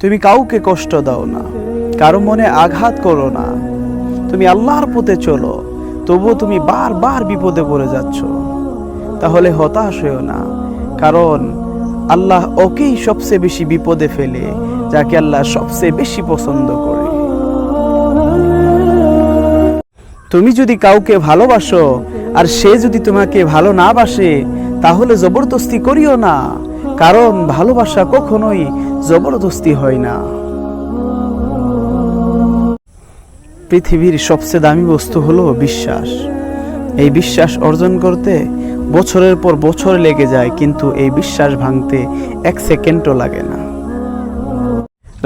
তুমি কাউকে কষ্ট দাও না, কারও মনে আঘাত করো না। তুমি আল্লাহর পথে চলো, তবুও তুমি বারবার বিপদে পড়ে যাচ্ছ। তাহলে হতাশ হয়েও না, কারণ আল্লাহ ওকেই সবচেয়ে বেশি বিপদে ফেলে, যাকে আল্লাহ সবচেয়ে বেশি পছন্দ করে। তুমি যদি কাউকে ভালোবাসো, আর সে যদি তোমাকে ভালো না বাসে, তাহলে জবরদস্তি করিও না। কারণ ভালোবাসা কখনোই জবরদস্তি হয় না। পৃথিবীর সবচেয়ে দামি বস্তু হলো বিশ্বাস। এই বিশ্বাস অর্জন করতে বছরের পর বছর লেগে যায়, কিন্তু এই বিশ্বাস ভাঙতে এক সেকেন্ডও লাগে না।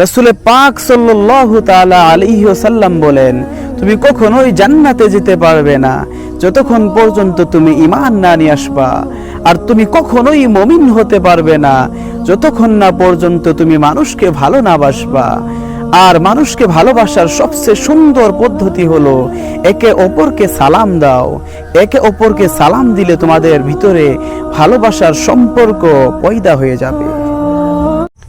রসুলে পাক সাল্লাল্লাহু তাআলা আলাইহি ওয়াসাল্লাম বলেন, তুমি কখনোই জান্নাতে যেতে পারবে না। যতক্ষণ পর্যন্ত তুমি ইমান না নিয়ে আসবা আর তুমি কখনোই মমিন হতে পারবে না। যতক্ষণ না পর্যন্ত তুমি মানুষকে ভালো না বাসবা। আর মানুষকে ভালোবাসার সবচেয়ে সুন্দর পদ্ধতি হলো একে অপরকে সালাম দাও। একে অপরকে সালাম দিলে তোমাদের ভিতরে ভালোবাসার সম্পর্ক পয়দা হয়ে যাবে।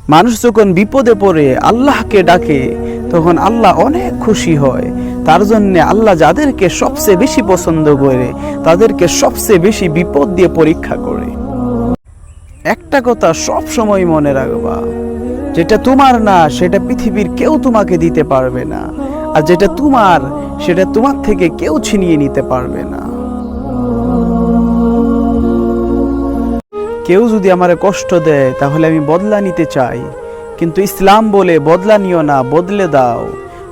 মানুষ যখন বিপদে পড়ে, আল্লাহকে ডাকে, তখন আল্লাহ অনেক খুশি হয়। তার জন্য আল্লাহ যাদেরকে সবচেয়ে বেশি পছন্দ করে, তাদেরকে সবচেয়ে বেশি বিপদ দিয়ে পরীক্ষা করে। একটা কথা সব সময় মনে রাখবা, যেটা তোমার না, সেটা পৃথিবীর কেউ তোমাকে দিতে পারবে না। আর যেটা তোমার, সেটা তোমার থেকে কেউ ছিনিয়ে নিতে পারবে না। কেউ যদি আমার কষ্ট দেয়, তাহলে আমি বদলা নিতে চাই। কিন্তু ইসলাম বলে বদলা নিও না, বদলে দাও।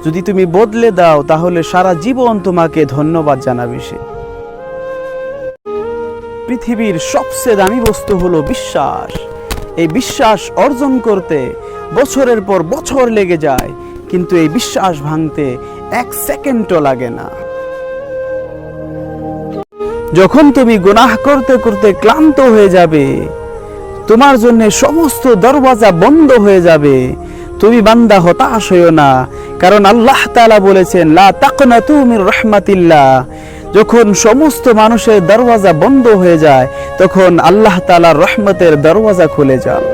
যদি তুমি বদলে দাও, তাহলে সারা জীবন তোমাকে ধন্যবাদ জানাবে সে। পৃথিবীর সবচেয়ে দামি বস্তু হলো বিশ্বাস। এই বিশ্বাস অর্জন করতে বছরের পর বছর লেগে যায়, কিন্তু এই বিশ্বাস ভাঙতে এক সেকেন্ডও লাগে না। যখন তুমি গুনাহ করতে করতে ক্লান্ত হয়ে যাবে, তোমার জন্য সমস্ত দরওয়াজা বন্ধ হয়ে যাবে, তুমি বান্দা হতাশ হইও না। কারণ আল্লাহ তালা বলেছেন, লা তাকনা তুমির রহমাতিল্লা যখন সমস্ত মানুষের দরওয়াজা বন্ধ হয়ে যায়, তখন আল্লাহ তালা রহমতের দরওয়াজা খুলে যায়।